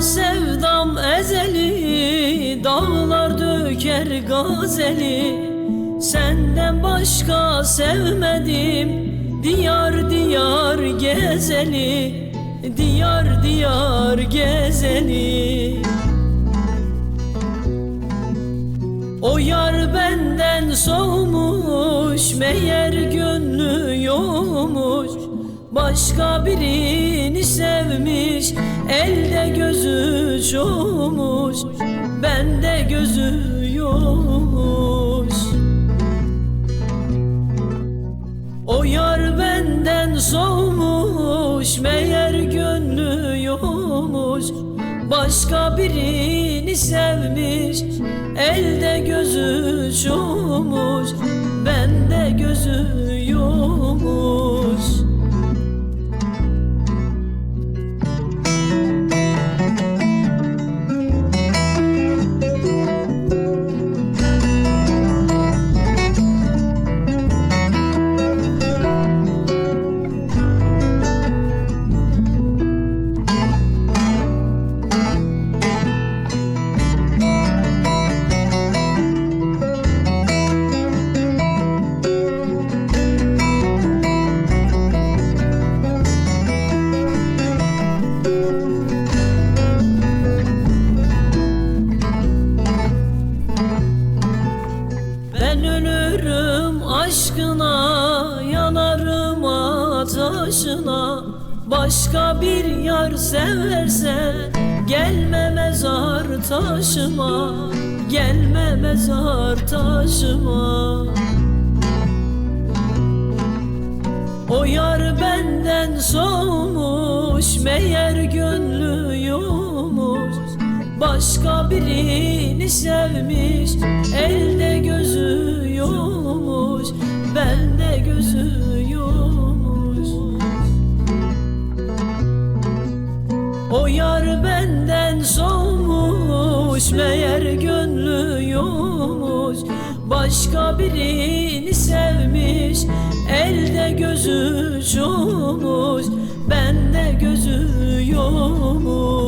sevdam ezeli Dağlar döker gazeli. Senden başka sevmedim Diyar diyar gezeli. Diyar diyar gezeli. O yar benden soğumuş Meğer gönlü yok. Başka birini sevmiş Elde gözü çoğumuş Bende gözü yokmuş. O yar benden soğumuş Meğer gönlü yokmuş. Başka birini sevmiş Elde gözü çoğumuş Bende gözü yokmuş aşkına Yanarım ateşine. Başka bir yar seversen Gelme mezar taşıma Gelme mezar taşıma. O yar benden soğumuş Meğer gönlü yokmuş Başka birini sevmiş Elde O yar benden soğumuş Meğer gönlü yumuş Başka birini sevmiş Elde gözü çoğumuş Bende gözü yumuş